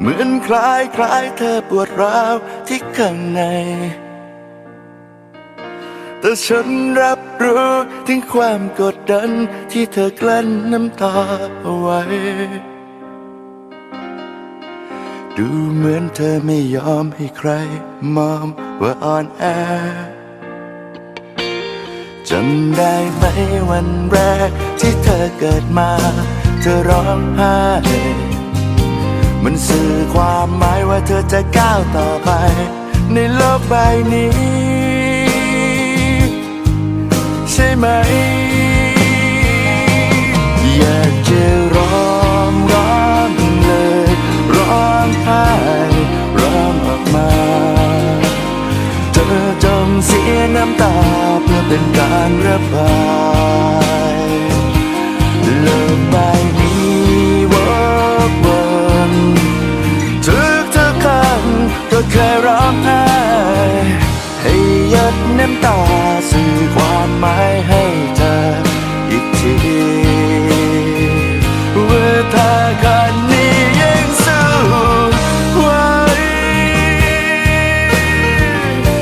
เหมือนคล้ายคล้ายเธอปวดร้าวที่ข้างใน แต่ฉันรับรู้ถึงความกดดันที่เธอกลั้นน้ำตาเอาไว้ ดูเหมือนเธอไม่ยอมให้ใครมองว่าอ่อนแอจำได้ไหมวันแรกที่เธอเกิดมา เธอร้องไห้ มันสื่อความหมายว่าเธอจะก้าวต่อไป ในโลกใบนี้ ใช่ไหม อยากจะร้องร้องเลย ร้องไห้ร้องออกมาเธอจงเสียน้ำตาเพื่อเป็นการระบาย เ